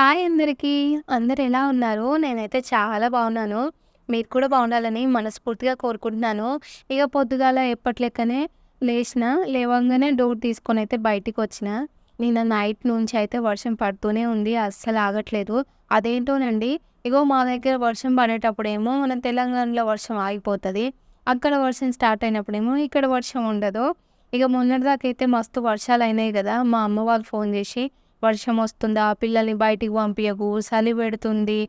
Hi అందరికీ. అందరు ఎలా ఉన్నారు? నేనైతే చాలా బాగున్నాను. మీరు కూడా బాగుండాలని మనస్ఫూర్తిగా కోరుకుంటున్నాను. ఇక పొద్దుగాల ఎప్పటి లెక్కనే లేచిన, లేవంగానే డోర్ బయటికి వచ్చిన నిన్న నైట్ నుంచి అయితే వర్షం పడుతూనే ఉంది. అస్సలు ఆగట్లేదు. అదేంటోనండి, ఇగో మా దగ్గర వర్షం పడేటప్పుడేమో మన తెలంగాణలో వర్షం ఆగిపోతుంది అక్కడ వర్షం స్టార్ట్ అయినప్పుడేమో ఇక్కడ వర్షం ఉండదు. ఇక మొన్నటిదాకైతే మస్తు వర్షాలు అయినాయి కదా మా అమ్మ వాళ్ళు ఫోన్ చేసి, "వర్షం వస్తుందా? పిల్లల్ని బయటికి పంపించకు చలి పెడుతుంది.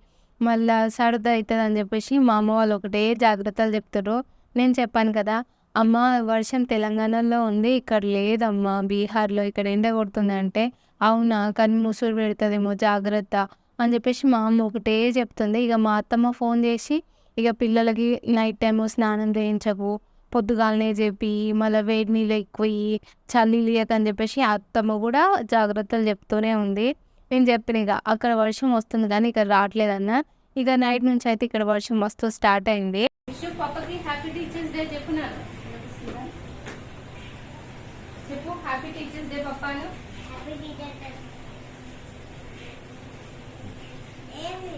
మళ్ళా సర్ది అని చెప్పేసి మా అమ్మ వాళ్ళు ఒకటే జాగ్రత్తలు చెప్తారు నేను చెప్పాను కదా! "అమ్మ వర్షం తెలంగాణలో ఉంది. ఇక్కడ లేదమ్మా బీహార్‌లో. ఇక్కడ ఎండ కొడుతుంది" అంటే, "అవునా? కానీ ముసురు పెడుతుందేమో జాగ్రత్త" అని చెప్పేసి మా అమ్మ ఒకటే చెప్తుంది. ఇక మా అత్తమ్మ ఫోన్ చేసి, "ఇక పిల్లలకి నైట్ టైము స్నానం చేయించకు. పొద్దుగాలనే చేపియి. మళ్ళా వేడి నీళ్ళు ఎక్కువియ్యి. చలిలియకు" అని చెప్పేసి అత్తమ్మ కూడా జాగ్రత్తలు చెప్తూనే ఉంది. నేను చెప్పిన ఇగ, "అక్కడ వర్షం వస్తుంది కానీ ఇక్కడ రావట్లేదన్న." ఇక నైట్ నుంచి అయితే ఇక్కడ వర్షం మస్తు స్టార్ట్ అయింది. విషు పప్పకి హ్యాపీ టీచర్స్ డే చెప్పు నాన్న చెప్పు హ్యాపీ టీచర్స్ డే పప్పాను హ్యాపీ టీచర్ డే ఏమి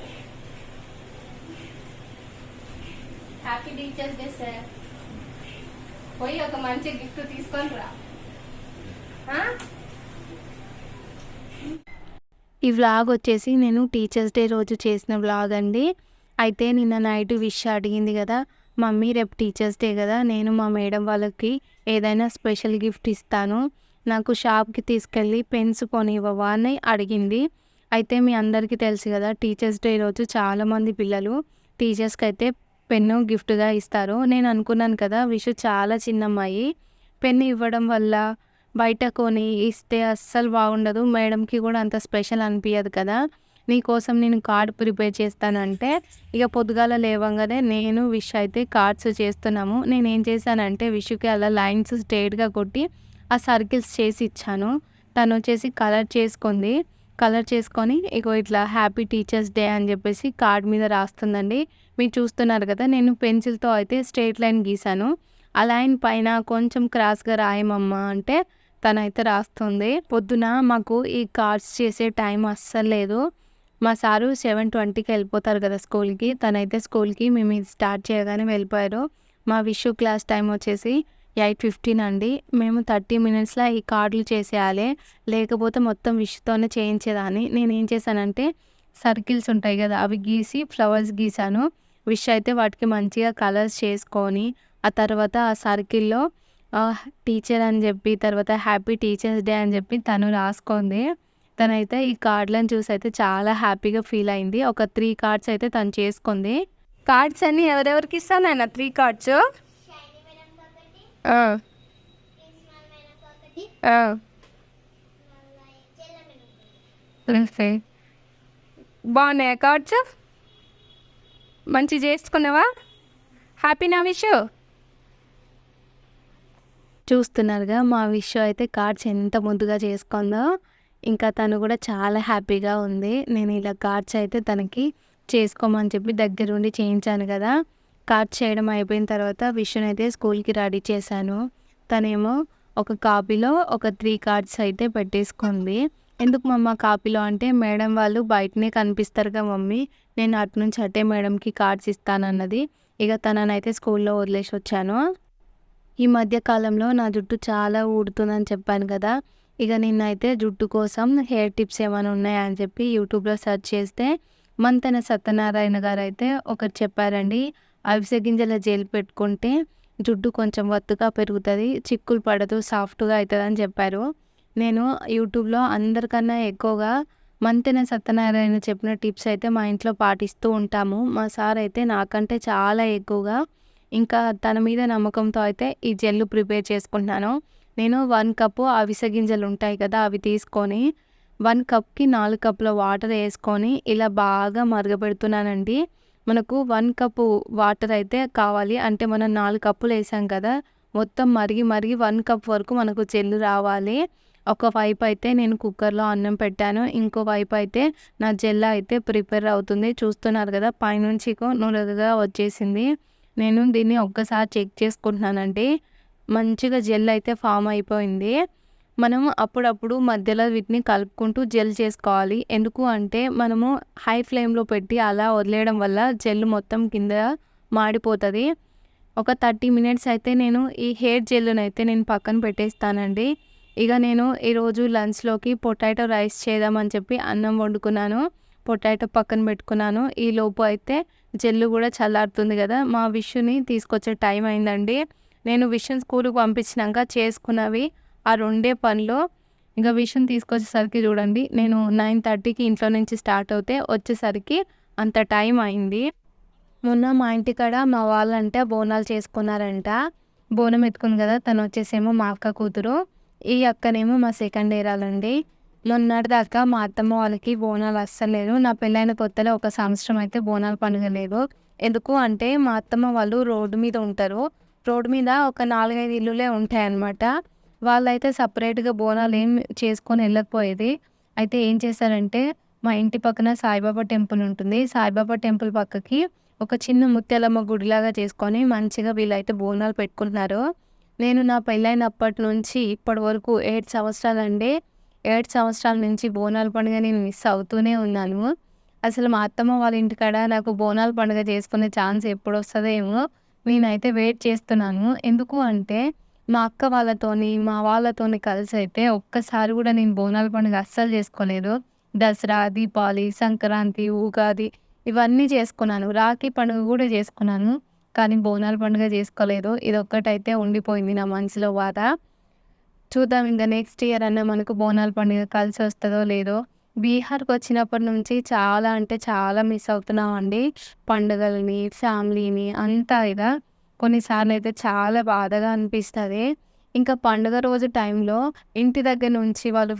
హ్యాపీ టీచర్స్ డే సార్ పోయి ఒక మంచి గిఫ్ట్ తీసుకొని రా ఈ వ్లాగ్ వచ్చేసి నేను టీచర్స్ డే రోజు చేసిన వ్లాగ్ అండి. అయితే నిన్న నైట్ విష్ అడిగింది కదా! మమ్మీ రేపు టీచర్స్ డే కదా! నేను మా మేడం వాళ్ళకి ఏదైనా స్పెషల్ గిఫ్ట్ ఇస్తాను. నాకు షాప్‌కి తీసుకెళ్ళి పెన్స్ కొనివ్వవా అని అడిగింది. అయితే మీ అందరికీ తెలుసు కదా! టీచర్స్ డే రోజు చాలామంది పిల్లలు టీచర్స్కి అయితే పెన్ను గిఫ్ట్‌గా ఇస్తారు. నేను అనుకున్నాను కదా! విషు చాలా చిన్నమ్మాయి. పెన్ ఇవ్వడం వల్ల బయట కొని ఇస్తే అస్సలు బాగుండదు. మేడంకి కూడా అంత స్పెషల్ అనిపించదు కదా! నీకోసం నేను కార్డ్ ప్రిపేర్ చేస్తానంటే, ఇక పొద్దుగాల లేవంగానే నేను, విష్ అయితే కార్డ్స్ చేస్తున్నాము. నేను ఏం చేశానంటే విషుకి అలా లైన్స్ స్ట్రేట్గా కొట్టి, ఆ సర్కిల్స్ చేసి ఇచ్చాను. తను వచ్చేసి కలర్ చేసుకుంది. కలర్ చేసుకొని ఇగో ఇట్లా హ్యాపీ టీచర్స్ డే అని చెప్పేసి కార్డ్ మీద రాస్తుందండి. మీరు చూస్తున్నారు కదా! నేను పెన్సిల్‌తో అయితే స్ట్రేట్ లైన్ గీశాను. ఆ లైన్ పైన కొంచెం క్రాస్‌గా రాయమమ్మా అంటే తనైతే రాస్తుంది. పొద్దున మాకు ఈ కార్డ్స్ చేసే టైం అస్సలు లేదు. మా సారు 7:20కి వెళ్ళిపోతారు కదా స్కూల్‌కి. తనైతే స్కూల్‌కి మేము ఇది స్టార్ట్ చేయగానే వెళ్ళిపోయారు. మా విషు క్లాస్ టైం వచ్చేసి 8:15 అండి. మేము 30 మినిట్స్‌లో ఈ కార్డులు చేసేయాలి. లేకపోతే మొత్తం విష్తోనే చేయించేదాన్ని. నేను ఏం చేశానంటే సర్కిల్స్ ఉంటాయి కదా! అవి గీసి ఫ్లవర్స్ గీసాను విష్ అయితే వాటికి మంచిగా కలర్స్ చేసుకొని, ఆ తర్వాత ఆ సర్కిల్‌లో టీచర్ అని చెప్పి, తర్వాత హ్యాపీ టీచర్స్ డే అని చెప్పి తను రాసుకుంది. తనైతే ఈ కార్డ్‌లను చూసి అయితే చాలా హ్యాపీగా ఫీల్ అయింది. ఒక త్రీ కార్డ్స్ అయితే తను చేసుకుంది. కార్డ్స్ అన్నీ ఎవరెవరికి ఇస్తాను ఆయన త్రీ కార్డ్స్? బాగున్నాయా కార్డ్స్? మంచిగా చేసుకున్నావా? హ్యాపీనా విషు? చూస్తున్నారుగా మా విషు అయితే కార్డ్స్ ఎంత ముద్దుగా చేసుకుందో. ఇంకా తను కూడా చాలా హ్యాపీగా ఉంది. నేను ఇలా కార్డ్స్ అయితే తనకి చేసుకోమని చెప్పి దగ్గరుండి చేయించాను కదా! కార్డ్స్ చేయడం అయిపోయిన తర్వాత విషునైతే స్కూల్‌కి రెడీ చేశాను. తనేమో ఒక కాపీలో ఒక త్రీ కార్డ్స్ అయితే పెట్టేసుకుంది. ఎందుకు మమ్మ కాపీలో అంటే, మేడం వాళ్ళు బయటనే కనిపిస్తారుగా మమ్మీ. నేను అటు నుంచి అటే మేడంకి కార్డ్స్ ఇస్తానన్నది. ఇక తననైతే స్కూల్‌లో వదిలేసి వచ్చాను. ఈ మధ్య కాలంలో నా జుట్టు చాలా ఊడుతుందని చెప్పాను కదా! ఇక నిన్నైతే జుట్టు కోసం హెయిర్ టిప్స్ ఏమైనా ఉన్నాయా అని చెప్పి యూట్యూబ్‌లో సెర్చ్ చేస్తే మంతెన సత్యనారాయణ గారు అయితే ఒకటి చెప్పారండి. అవిసె గింజల జెల్ పెట్టుకుంటే జుట్టు కొంచెం ఒత్తుగా పెరుగుతుంది చిక్కులు పడదు. సాఫ్ట్‌గా అవుతుంది అని చెప్పారు. నేను యూట్యూబ్‌లో అందరికన్నా ఎక్కువగా మంతెన సత్యనారాయణ చెప్పిన టిప్స్ అయితే మా ఇంట్లో పాటిస్తూ ఉంటాము. మా సార్ అయితే నాకంటే చాలా ఎక్కువగా ఇంకా తన మీద నమ్మకంతో అయితే ఈ జెల్లు ప్రిపేర్ చేసుకుంటున్నాను. నేను వన్ కప్పు అవిసె గింజలు ఉంటాయి కదా! అవి తీసుకొని వన్ కప్‌కి నాలుగు కప్పుల వాటర్ వేసుకొని ఇలా బాగా మరగపెడుతున్నానండి. మనకు వన్ కప్పు వాటర్ అయితే కావాలి. అంటే మనం నాలుగు కప్పులు వేసాం కదా! మొత్తం మరిగి మరిగి వన్ కప్ వరకు మనకు చెల్లు రావాలి. ఒక వైపు అయితే నేను కుక్కర్‌లో అన్నం పెట్టాను. ఇంకో వైపు అయితే నా జెల్ అయితే ప్రిపేర్ అవుతుంది. చూస్తున్నారు కదా! పైనుంచి ఇగో నురగగా వచ్చేసింది. నేను దీన్ని ఒక్కసారి చెక్ చేసుకుంటున్నానండి. మంచిగా జెల్ అయితే ఫామ్ అయిపోయింది. మనం అప్పుడప్పుడు మధ్యలో వీటిని కలుపుకుంటూ జెల్ చేసుకోవాలి. ఎందుకు అంటే మనము హై ఫ్లేమ్లో పెట్టి అలా వదిలేయడం వల్ల జెల్ మొత్తం కింద మాడిపోతుంది. ఒక థర్టీ మినిట్స్ అయితే నేను ఈ హెయిర్ జెల్ని అయితే నేను పక్కన పెట్టేస్తానండి. ఇక నేను ఈరోజు లంచ్లోకి పొటాటో రైస్ చేద్దామని చెప్పి అన్నం వండుకున్నాను. పొటాటో పక్కన పెట్టుకున్నాను. ఈ లోపు అయితే జెల్లు కూడా చల్లారుతుంది కదా. మా విషుని తీసుకొచ్చే టైం అయిందండి. నేను విషుని స్కూల్కి పంపించినాక చేసుకున్నవి ఆ రెండే పనిలో ఇంకా విషయం తీసుకొచ్చేసరికి చూడండి నేను నైన్ థర్టీకి ఇంట్లో నుంచి స్టార్ట్ అవుతే వచ్చేసరికి అంత టైం అయింది. మొన్న మా ఇంటికాడ మా వాళ్ళంటే బోనాలు చేసుకున్నారంట. బోనం ఎత్తుకుంది కదా తను వచ్చేసేమో మా అక్క కూతురు ఈ అక్కనేమో మా సెకండ్ ఇయరాలండి మొన్నటి దాకా మా అత్తమ్మ వాళ్ళకి బోనాలు అస్సలేదు నా పెళ్ళైన కొత్తలో ఒక సంవత్సరం అయితే బోనాలు పండుగ లేదు ఎందుకు అంటే మా అత్తమ్మ వాళ్ళు రోడ్డు మీద ఉంటారు. రోడ్డు మీద ఒక నాలుగైదు ఇల్లులే ఉంటాయన్నమాట. వాళ్ళైతే సపరేట్గా బోనాలు ఏం చేసుకొని వెళ్ళకపోయేది. అయితే ఏం చేశారంటే మా ఇంటి పక్కన సాయిబాబా టెంపుల్ ఉంటుంది. సాయిబాబా టెంపుల్ పక్కకి ఒక చిన్న ముత్యాలమ్మ గుడిలాగా చేసుకొని మంచిగా వీళ్ళైతే బోనాలు పెట్టుకుంటున్నారు. నేను నా పెళ్ళైనప్పటి నుంచి ఇప్పటి వరకు ఏడు సంవత్సరాలండి. ఏడు సంవత్సరాల నుంచి బోనాల పండుగ నేను మిస్ అవుతూనే ఉన్నాను. అసలు మా అత్తమ్మ వాళ్ళ ఇంటికాడ నాకు బోనాల పండుగ చేసుకునే ఛాన్స్ ఎప్పుడు ఏమో నేనైతే వెయిట్ చేస్తున్నాను. ఎందుకు అంటే మా అక్క వాళ్ళతోని మా వాళ్ళతోని కలిసి అయితే ఒక్కసారి కూడా నేను బోనాల పండుగ అస్సలు చేసుకోలేదు. దసరా దీపావళి సంక్రాంతి ఉగాది ఇవన్నీ చేసుకున్నాను. రాఖీ పండుగ కూడా చేసుకున్నాను. కానీ బోనాల పండుగ చేసుకోలేదు. ఇది ఒక్కటైతే ఉండిపోయింది నా మనసులో బాధ. చూద్దాం ఇంకా నెక్స్ట్ ఇయర్ అన్న మనకు బోనాల పండుగ కలిసి వస్తుందో లేదో. బీహార్కి వచ్చినప్పటి నుంచి చాలా అంటే చాలా మిస్ అవుతున్నామండి. పండుగలని ఫ్యామిలీని అంతా ఇదా. కొన్నిసార్లు అయితే చాలా బాధగా అనిపిస్తుంది. ఇంకా పండుగ రోజు టైంలో ఇంటి దగ్గర నుంచి వాళ్ళు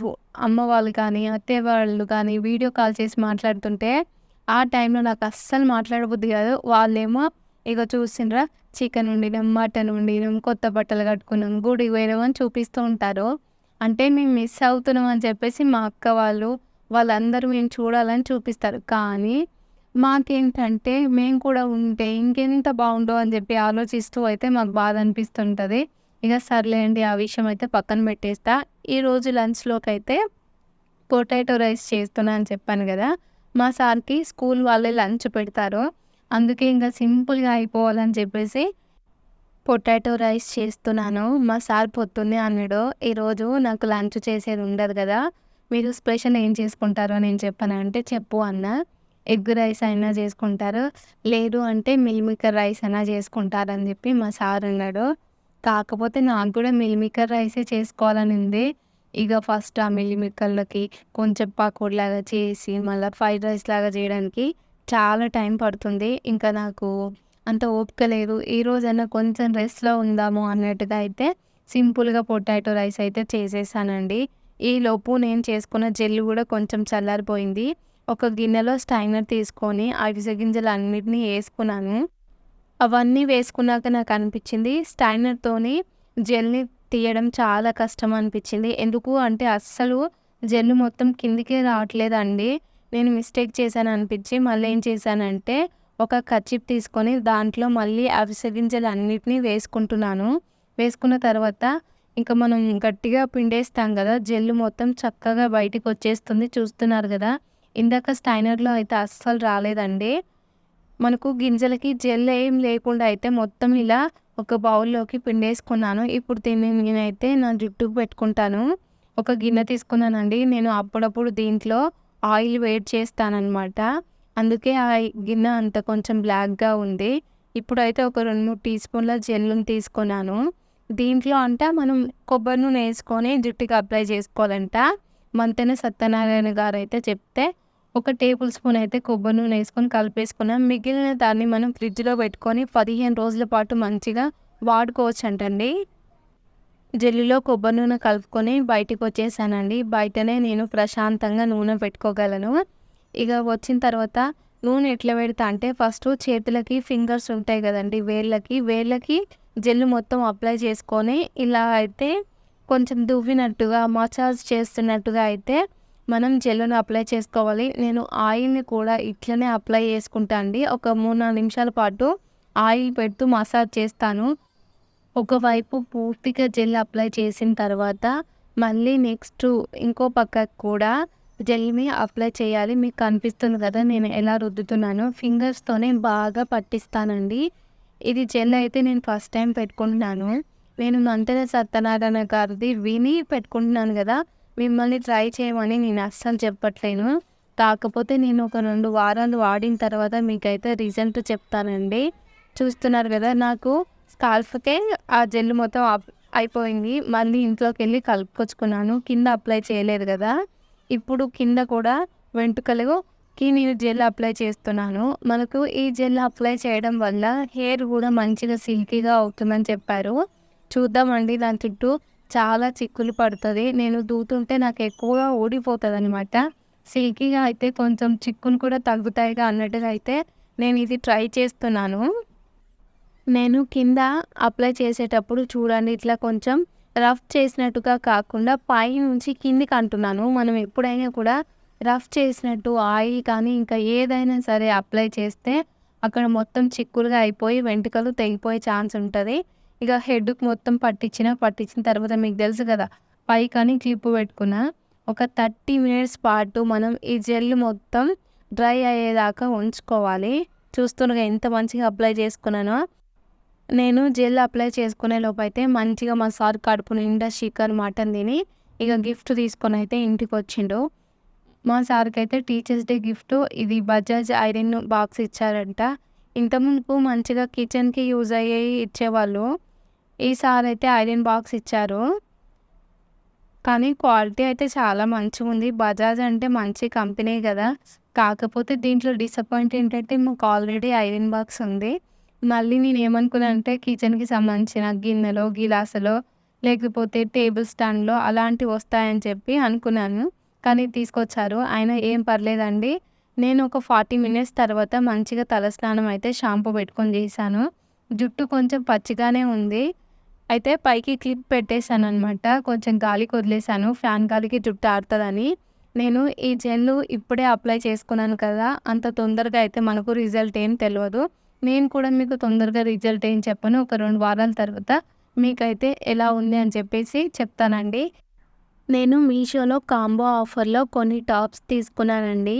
అమ్మ వాళ్ళు కానీ అత్తయ్య వాళ్ళు కానీ వీడియో కాల్ చేసి మాట్లాడుతుంటే ఆ టైంలో నాకు అస్సలు మాట్లాడబుద్ది కాదు. వాళ్ళేమో ఇక చూసిండ్రా చికెన్ వండినాం మటన్ వండినాం కొత్త బట్టలు కట్టుకున్నాం గుడికి పోయినాం అని చూపిస్తూ ఉంటారు. అంటే మేము మిస్ అవుతున్నాం అని చెప్పేసి మా అక్క వాళ్ళు వాళ్ళందరూ మేము చూడాలని చూపిస్తారు. కానీ మాకేంటంటే మేము కూడా ఉంటే ఇంకెంత బాగుండో అని చెప్పి ఆలోచిస్తూ అయితే మాకు బాధ అనిపిస్తుంటుంది. ఇక సర్లేండి ఆ విషయం అయితే పక్కన పెట్టేస్తా. ఈరోజు లంచ్లోకి అయితే పొటాటో రైస్ చేస్తున్నా అని చెప్పాను కదా. మా సార్కి స్కూల్ వాళ్ళే లంచ్ పెడతారు. అందుకే ఇంకా సింపుల్గా అయిపోవాలని చెప్పేసి పొటాటో రైస్ చేస్తున్నాను. మా సార్ పొద్దున్నే అన్నాడు ఈరోజు నాకు లంచ్ చేసేది ఉండదు కదా. మీరు స్పెషల్ ఏం చేసుకుంటారో నేను చెప్పాను? అంటే చెప్పు అన్న. ఎగ్ రైస్ అయినా చేసుకుంటారు. లేదు అంటే మిల్మికర్ రైస్ అయినా చేసుకుంటారని చెప్పి మా సార్ అన్నాడు. కాకపోతే నాకు కూడా మిల్మికర్ రైసే చేసుకోవాలని ఉంది. ఇక ఫస్ట్ ఆ మిల్ కొంచెం పకోడీలాగా చేసి మళ్ళీ ఫ్రైడ్ రైస్ లాగా చేయడానికి చాలా టైం పడుతుంది. ఇంకా నాకు అంత ఓపిక లేదు. ఈ రోజైనా కొంచెం రెస్ట్లో ఉందాము అన్నట్టుగా అయితే సింపుల్గా పొటాటో రైస్ అయితే చేసేసానండి. ఈ లోపు నేను చేసుకున్న జెల్లు కూడా కొంచెం చల్లారిపోయింది. ఒక గిన్నెలో స్టైనర్ తీసుకొని అవిసె గింజలు అన్నిటినీ వేసుకున్నాను. అవన్నీ వేసుకున్నాక నాకు అనిపించింది స్టైనర్తోని జెల్ని తీయడం చాలా కష్టం అనిపించింది. ఎందుకు అంటే అస్సలు జెల్ మొత్తం కిందికే రావట్లేదండి. నేను మిస్టేక్ చేశాను అనిపించి మళ్ళీ ఏం చేశానంటే ఒక కచ్చిప్ తీసుకొని దాంట్లో మళ్ళీ అవిసె గింజలు అన్నిటినీ వేసుకుంటున్నాను. వేసుకున్న తర్వాత ఇంకా మనం గట్టిగా పిండేస్తాం కదా జెల్లు మొత్తం చక్కగా బయటికి వచ్చేస్తుంది. చూస్తున్నారు కదా ఇందాక స్టైనర్లో అయితే అస్సలు రాలేదండి. మనకు గింజలకి జెల్ ఏం లేకుండా అయితే మొత్తం ఇలా ఒక బౌల్లోకి పిండేసుకున్నాను. ఇప్పుడు దీన్ని నేనైతే నా జుట్టుకు పెట్టుకుంటాను. ఒక గిన్నె తీసుకున్నానండి. నేను అప్పుడప్పుడు దీంట్లో ఆయిల్ వేడి చేస్తానన్నమాట. అందుకే ఆ గిన్నె అంత కొంచెం బ్లాక్గా ఉంది. ఇప్పుడైతే ఒక రెండు మూడు టీ స్పూన్ల జెల్లుని తీసుకున్నాను. దీంట్లో అంట మనం కొబ్బరి నూనె వేసుకొని జుట్టుకి అప్లై చేసుకోవాలంట. మంతెన సత్యనారాయణ గారు అయితే చెప్తే ఒక టేబుల్ స్పూన్ అయితే కొబ్బరి నూనె వేసుకొని కలిపేసుకున్నాం. మిగిలిన దాన్ని మనం ఫ్రిడ్జ్లో పెట్టుకొని పదిహేను రోజుల పాటు మంచిగా వాడుకోవచ్చు అంటండి జెల్లులో కొబ్బరి నూనె కలుపుకొని బయటికి వచ్చేసానండి. బయటనే నేను ప్రశాంతంగా నూనె పెట్టుకోగలను. ఇక వచ్చిన తర్వాత నూనె ఎట్లా పెడతా అంటే ఫస్ట్ చేతులకి ఫింగర్స్ ఉంటాయి కదండి వేళ్ళకి. వేళ్ళకి జెల్లు మొత్తం అప్లై చేసుకొని ఇలా అయితే కొంచెం దువ్వినట్టుగా మసాజ్ చేస్తున్నట్టుగా అయితే మనం జెల్లును అప్లై చేసుకోవాలి. నేను ఆయిల్ని కూడా ఇట్లనే అప్లై చేసుకుంటా అండి. ఒక మూడు నాలుగు నిమిషాల పాటు ఆయిల్ పెడుతూ మసాజ్ చేస్తాను. ఒకవైపు పూర్తిగా జెల్ అప్లై చేసిన తర్వాత మళ్ళీ నెక్స్ట్ ఇంకో పక్కకు కూడా జెల్ని అప్లై చేయాలి. మీకు కనిపిస్తుంది కదా నేను ఎలా రుద్దుతున్నానో. ఫింగర్స్తోనే బాగా పట్టిస్తానండి. ఇది జెల్ అయితే నేను ఫస్ట్ టైం పెట్టుకుంటున్నాను. నేను నంతన సత్యనారాయణ గారిది విని పెట్టుకుంటున్నాను కదా. మిమ్మల్ని ట్రై చేయమని నేను అస్సలు చెప్పట్లేను. కాకపోతే నేను ఒక రెండు వారాలు వాడిన తర్వాత మీకైతే రిజల్ట్ చెప్తానండి. చూస్తున్నారు కదా నాకు స్కాల్ఫ్కే ఆ జెల్ మొత్తం అప్- అయిపోయింది. మళ్ళీ ఇంట్లోకి వెళ్ళి కలుపుకొచ్చుకున్నాను. కింద అప్లై చేయలేదు కదా. ఇప్పుడు కింద కూడా వెంట్రుకలుకి నేను జెల్ అప్లై చేస్తున్నాను. మనకు ఈ జెల్ అప్లై చేయడం వల్ల హెయిర్ కూడా మంచిగా సిల్కీగా అవుతుందని చెప్పారు. చూద్దామండి దాని చుట్టూ. చాలా చిక్కులు పడుతుంది. నేను దూతుంటే నాకు ఎక్కువగా ఊడిపోతుంది అనమాట సిల్కీగా అయితే కొంచెం చిక్కులు కూడా తగ్గుతాయిగా అన్నట్టుగా అయితే నేను ఇది ట్రై చేస్తున్నాను. నేను కింద అప్లై చేసేటప్పుడు చూడండి ఇట్లా కొంచెం రఫ్ చేసినట్టుగా కాకుండా పై నుంచి కిందికి అంటున్నాను. మనం ఎప్పుడైనా కూడా రఫ్ చేసినట్టు ఆయిల్ కానీ ఇంకా ఏదైనా సరే అప్లై చేస్తే అక్కడ మొత్తం చిక్కులుగా అయిపోయి వెంట్రుకలు తెగిపోయే ఛాన్స్ ఉంటుంది. ఇక హెడ్కి మొత్తం పట్టించిన పట్టించిన తర్వాత మీకు తెలుసు కదా పై కానీ క్లిప్ పెట్టుకున్న ఒక థర్టీ మినిట్స్ పాటు మనం ఈ జెల్ మొత్తం డ్రై అయ్యేదాకా ఉంచుకోవాలి. చూస్తుండగా ఎంత మంచిగా అప్లై చేసుకున్నానో. నేను జెల్ అప్లై చేసుకునే లోపైతే అయితే మంచిగా మా సార్ కడుపు నిండా చికెన్ మటన్ తిని ఇక గిఫ్ట్ తీసుకొని అయితే ఇంటికి వచ్చిండు. మా సార్కి అయితే టీచర్స్ డే గిఫ్ట్ ఇది బజాజ్ ఐరన్ బాక్స్ ఇచ్చారంట. ఇంతకుముందు మంచిగా కిచెన్కి యూజ్ అయ్యేవి ఇచ్చేవాళ్ళు. ఈ అయితే ఐరన్ బాక్స్ ఇచ్చారు. కానీ క్వాలిటీ అయితే చాలా మంచిగా ఉంది. బజాజ్ అంటే మంచి కంపెనీ కదా. కాకపోతే దీంట్లో డిసప్పాయింట్ ఏంటంటే మాకు ఆల్రెడీ ఐరన్ బాక్స్ ఉంది. మళ్ళీ నేను ఏమనుకున్నాను అంటే కిచెన్కి సంబంధించిన గిన్నెలో గిలాసులో లేకపోతే టేబుల్ స్టాండ్లో అలాంటివి వస్తాయని చెప్పి అనుకున్నాను. కానీ తీసుకొచ్చారు. అయినా ఏం పర్లేదండి. నేను ఒక ఫార్టీ మినిట్స్ తర్వాత మంచిగా తలస్నానం అయితే షాంపూ పెట్టుకొని చేశాను. జుట్టు కొంచెం పచ్చిగానే ఉంది. అయితే పైకి క్లిప్ పెట్టేశాను అనమాట కొంచెం గాలికి వదిలేశాను ఫ్యాన్ గాలికి జుట్టు ఆడుతుందని నేను ఈ జెల్ ఇప్పుడే అప్లై చేసుకున్నాను కదా. అంత తొందరగా అయితే మనకు రిజల్ట్ ఏం తెలియదు నేను కూడా మీకు తొందరగా రిజల్ట్ ఏం చెప్పను. ఒక రెండు వారాల తర్వాత మీకైతే ఎలా ఉంది అని చెప్పేసి చెప్తానండి. నేను మీషోలో కాంబో ఆఫర్లో కొన్ని టాప్స్ తీసుకున్నానండి.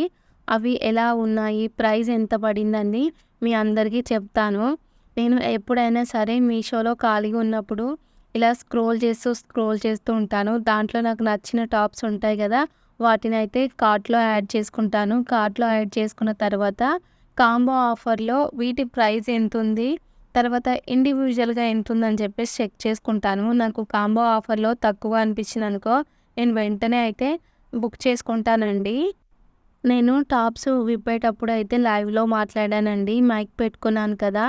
అవి ఎలా ఉన్నాయి? ప్రైస్ ఎంత పడిందని మీ అందరికీ చెప్తాను. నేను ఎప్పుడైనా సరే మీషోలో ఖాళీగా ఉన్నప్పుడు ఇలా స్క్రోల్ చేస్తూ స్క్రోల్ చేస్తూ ఉంటాను. దాంట్లో నాకు నచ్చిన టాప్స్ ఉంటాయి కదా వాటిని అయితే కార్ట్లో యాడ్ చేసుకుంటాను. కార్ట్లో యాడ్ చేసుకున్న తర్వాత కాంబో ఆఫర్లో వీటి ప్రైస్ ఎంత ఉంది తర్వాత ఇండివిజువల్గా ఎంత ఉందని చెప్పేసి చెక్ చేసుకుంటాను. నాకు కాంబో ఆఫర్లో తక్కువ అనిపించింది అనుకో నేను వెంటనే అయితే బుక్ చేసుకుంటానండి. నేను టాప్స్ విప్పేటప్పుడు అయితే లైవ్లో మాట్లాడానండి. మైక్ పెట్టుకున్నాను కదా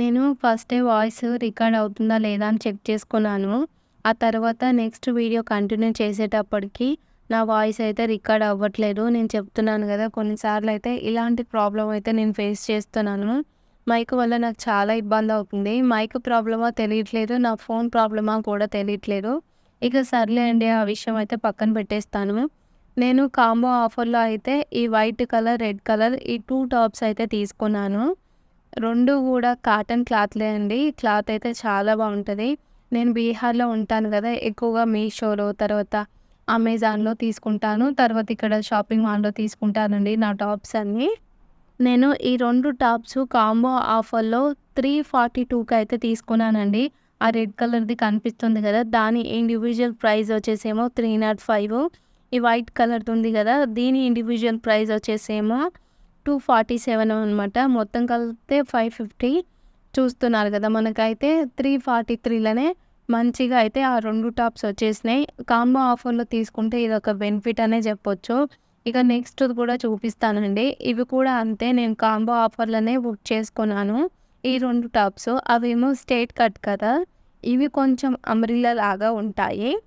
నేను ఫస్ట్ వాయిస్ రికార్డ్ అవుతుందా లేదా అని చెక్ చేసుకున్నాను. ఆ తర్వాత నెక్స్ట్ వీడియో కంటిన్యూ చేసేటప్పటికి నా వాయిస్ అయితే రికార్డ్ అవ్వట్లేదు. నేను చెప్తున్నాను కదా కొన్నిసార్లు అయితే ఇలాంటి ప్రాబ్లం అయితే నేను ఫేస్ చేస్తున్నాను. మైక్ వల్ల నాకు చాలా ఇబ్బంది అవుతుంది. మైక్ ప్రాబ్లమా తెలియట్లేదు నా ఫోన్ ప్రాబ్లమా కూడా తెలియట్లేదు. ఇక సర్లే అండి ఆ విషయం అయితే పక్కన పెట్టేస్తాను. నేను కాంబో ఆఫర్లో అయితే ఈ వైట్ కలర్ రెడ్ కలర్ ఈ టూ టాప్స్ అయితే తీసుకున్నాను. రెండు కూడా కాటన్ క్లాత్లే అండి. క్లాత్ అయితే చాలా బాగుంటుంది. నేను బీహార్లో ఉంటాను కదా ఎక్కువగా మీషోలో తర్వాత అమెజాన్లో తీసుకుంటాను. తర్వాత ఇక్కడ షాపింగ్ మాల్లో తీసుకుంటానండి నా టాప్స్ అన్నీ. నేను ఈ రెండు టాప్స్ కాంబో ఆఫర్లో త్రీ ఫార్టీ టూకి అయితే తీసుకున్నానండి. ఆ రెడ్ కలర్ది కనిపిస్తుంది కదా దాని ఇండివిజువల్ ప్రైస్ వచ్చేసేమో త్రీ నాట్ ఫైవ్. ఈ వైట్ కలర్ది ఉంది కదా దీని ఇండివిజువల్ ప్రైస్ వచ్చేసేమో టూ ఫార్టీ సెవెన్ అనమాట మొత్తం కలిపితే ఫైవ్ ఫిఫ్టీ చూస్తున్నారు కదా. మనకైతే త్రీ ఫార్టీ త్రీలోనే మంచిగా అయితే ఆ రెండు టాప్స్ వచ్చేసినాయి. కాంబో ఆఫర్లో తీసుకుంటే ఇది ఒక బెనిఫిట్ అనే చెప్పొచ్చు. ఇక నెక్స్ట్ కూడా చూపిస్తానండి. ఇవి కూడా అంతే నేను కాంబో ఆఫర్లోనే బుక్ చేసుకున్నాను. ఈ రెండు టాప్స్. అవేమో స్టేట్ కట్ కదా. ఇవి కొంచెం అమ్రిల్లా లాగా ఉంటాయి.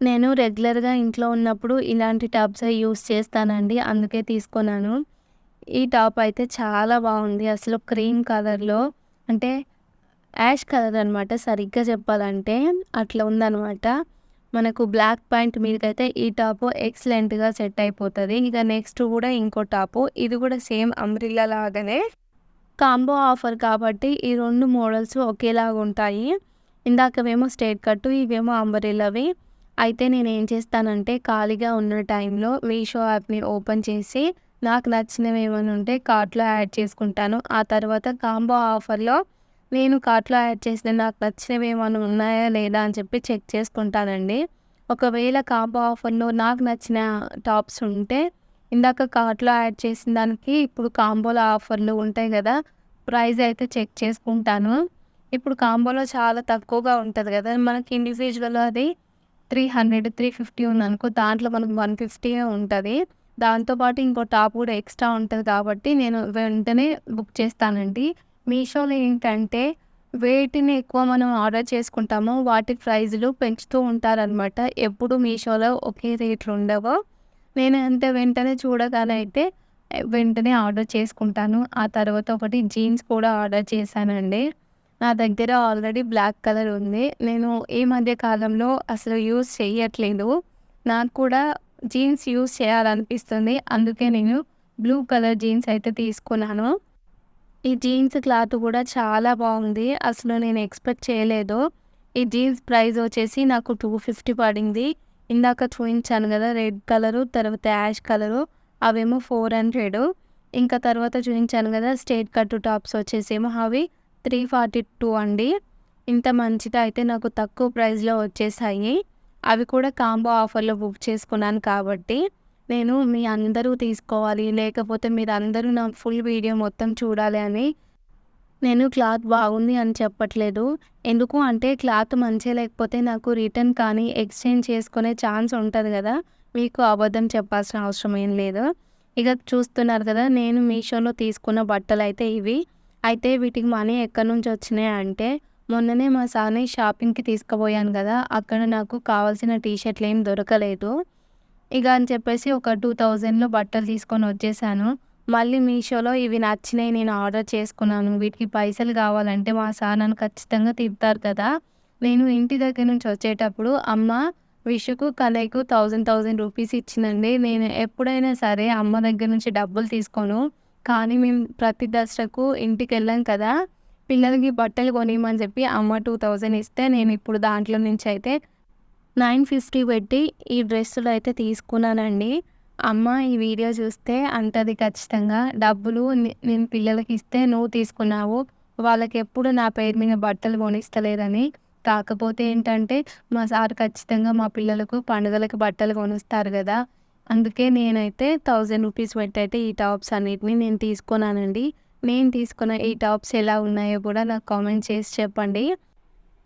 నేను రెగ్యులర్గా ఇంట్లో ఉన్నప్పుడు ఇలాంటి టాప్స్ యూస్ చేస్తానండి. అందుకే తీసుకున్నాను. ఈ టాప్ అయితే చాలా బాగుంది. అసలు క్రీమ్ కలర్లో అంటే యాష్ కలర్ అనమాట సరిగ్గా చెప్పాలంటే అట్లా ఉందన్నమాట. మనకు బ్లాక్ ప్యాంట్ మీదకైతే ఈ టాపు ఎక్సలెంట్గా సెట్ అయిపోతుంది. ఇక నెక్స్ట్ కూడా ఇంకో టాపు. ఇది కూడా సేమ్ అంబ్రిల్లా లాగానే కాంబో ఆఫర్ కాబట్టి ఈ రెండు మోడల్స్ ఒకేలాగా ఉంటాయి ఇందాకవేమో స్ట్రేట్ కట్టు ఇవేమో అంబరిల్లవి. అయితే నేను ఏం చేస్తానంటే ఖాళీగా ఉన్న టైంలో మీషో యాప్ని ఓపెన్ చేసి నాకు నచ్చినవి ఏమైనా ఉంటే కార్ట్లో యాడ్ చేసుకుంటాను. ఆ తర్వాత కాంబో ఆఫర్లో నేను కార్ట్లో యాడ్ చేసిన నాకు నచ్చినవి ఏమైనా ఉన్నాయా లేదా అని చెప్పి చెక్ చేసుకుంటానండి. ఒకవేళ కాంబో ఆఫర్లో నాకు నచ్చిన టాప్స్ ఉంటే ఇందాక కార్ట్లో యాడ్ చేసిన దానికి ఇప్పుడు కాంబోలో ఆఫర్లు ఉంటాయి కదా ప్రైస్ అయితే చెక్ చేసుకుంటాను. ఇప్పుడు కాంబోలో చాలా తక్కువగా ఉంటుంది కదా మనకి ఇండివిజువల్ అది త్రీ హండ్రెడ్ త్రీ ఫిఫ్టీ ఉందనుకో దాంట్లో మనకు వన్ ఫిఫ్టీయే ఉంటుంది. దాంతోపాటు ఇంకో టాప్ కూడా ఎక్స్ట్రా ఉంటుంది కాబట్టి నేను వెంటనే బుక్ చేస్తానండి. మీషోలో ఏంటంటే వేటిని ఎక్కువ మనం ఆర్డర్ చేసుకుంటామో. వాటి ప్రైజులు పెంచుతూ ఉంటారనమాట ఎప్పుడు మీషోలో ఒకే రేట్లు ఉండవు. నేను అంతే వెంటనే చూడగానే అయితే వెంటనే ఆర్డర్ చేసుకుంటాను. ఆ తర్వాత ఒకటి జీన్స్ కూడా ఆర్డర్ చేశానండి. నా దగ్గర ఆల్రెడీ బ్లాక్ కలర్ ఉంది. నేను ఈ మధ్య కాలంలో అసలు యూస్ చేయట్లేదు నాకు కూడా జీన్స్ యూస్ చేయాలనిపిస్తుంది. అందుకే నేను బ్లూ కలర్ జీన్స్ అయితే తీసుకున్నాను. ఈ జీన్స్ క్లాత్ కూడా చాలా బాగుంది. అసలు నేను ఎక్స్పెక్ట్ చేయలేదు. ఈ జీన్స్ ప్రైస్ వచ్చేసి నాకు టూ ఫిఫ్టీ పడింది. ఇందాక చూపించాను కదా రెడ్ కలరు తర్వాత యాష్ కలరు అవేమో ఫోర్ హండ్రెడ్. ఇంకా తర్వాత చూపించాను కదా స్టేట్ కట్ టాప్స్ వచ్చేసేమో అవి. త్రీ ఫార్టీ టూ అండి. ఇంత మంచిది అయితే నాకు తక్కువ ప్రైస్లో వచ్చేసాయి. అవి కూడా కాంబో ఆఫర్లో బుక్ చేసుకున్నాను కాబట్టి నేను మీ అందరూ తీసుకోవాలి. లేకపోతే మీరు అందరూ నా ఫుల్ వీడియో మొత్తం చూడాలి అని నేను క్లాత్ బాగుంది అని చెప్పట్లేదు. ఎందుకు అంటే క్లాత్ మంచిగా లేకపోతే నాకు రిటర్న్ కానీ ఎక్స్చేంజ్ చేసుకునే ఛాన్స్ ఉంటుంది కదా. మీకు అబద్ధం చెప్పాల్సిన అవసరం ఏం లేదు. ఇక చూస్తున్నారు కదా నేను మీషోలో తీసుకున్న బట్టలు అయితే ఇవి. అయితే వీటికి మనీ ఎక్కడి నుంచి వచ్చినాయి అంటే మొన్ననే మా సార్ని షాపింగ్కి తీసుకుపోయాను కదా అక్కడ నాకు కావాల్సిన టీ షర్ట్లు ఏం దొరకలేదు. ఇక అని చెప్పేసి ఒక టూ థౌజండ్లో బట్టలు తీసుకొని వచ్చేసాను. మళ్ళీ మీషోలో ఇవి నచ్చినాయి నేను ఆర్డర్ చేసుకున్నాను. వీటికి పైసలు కావాలంటే మా సార్ నన్ను ఖచ్చితంగా తిప్పుతారు కదా. నేను ఇంటి దగ్గర నుంచి వచ్చేటప్పుడు అమ్మ విషుకు కలైకు థౌజండ్ థౌజండ్ రూపీస్ ఇచ్చిందండి. నేను ఎప్పుడైనా సరే అమ్మ దగ్గర నుంచి డబ్బులు తీసుకోను. కానీ మేము ప్రతి దసరాకు ఇంటికి వెళ్ళాం కదా పిల్లలకి బట్టలు కొనియమని చెప్పి అమ్మ టూ థౌజండ్ ఇస్తే నేను ఇప్పుడు దాంట్లో నుంచి అయితే నైన్ ఫిఫ్టీ పెట్టి ఈ డ్రెస్సులు అయితే తీసుకున్నానండి. అమ్మ ఈ వీడియో చూస్తే అంటది ఖచ్చితంగా డబ్బులు నేను పిల్లలకి ఇస్తే నువ్వు తీసుకున్నావు వాళ్ళకి ఎప్పుడు నా పేరు మీద బట్టలు కొనిస్తలేదని కాకపోతే ఏంటంటే మా సార్ ఖచ్చితంగా మా పిల్లలకు పండుగలకు బట్టలు కొనిస్తారు కదా అందుకే నేనైతే థౌజండ్ రూపీస్ పెట్టి అయితే ఈ టాప్స్ అన్నిటిని నేను తీసుకున్నానండి. నేను తీసుకున్న ఈ టాప్స్ ఎలా ఉన్నాయో కూడా నాకు కామెంట్ చేసి చెప్పండి.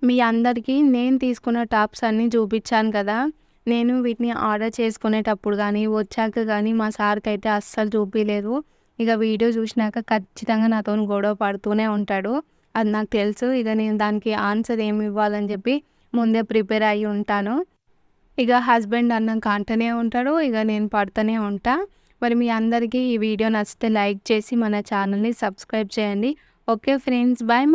మీ అందరికీ నేను తీసుకున్న టాప్స్ అన్నీ చూపించాను కదా. నేను వీటిని ఆర్డర్ చేసుకునేటప్పుడు కానీ వచ్చాక కానీ మా సార్కి అయితే అస్సలు చూపించలేదు ఇక వీడియో చూసినాక ఖచ్చితంగా నాతో గొడవ పడుతూనే ఉంటాడు. అది నాకు తెలుసు. ఇక నేను దానికి ఆన్సర్ ఏమి ఇవ్వాలని చెప్పి ముందే ప్రిపేర్ అయ్యి ఉంటాను. ఇక హస్బెండ్ అన్నం అంటూనే ఉంటాడు ఇక నేను పడుతూనే ఉంటా. మరి మీ అందరికీ ఈ వీడియో నచ్చితే లైక్ చేసి మన ఛానల్ని సబ్స్క్రైబ్ చేయండి. Okay friends bye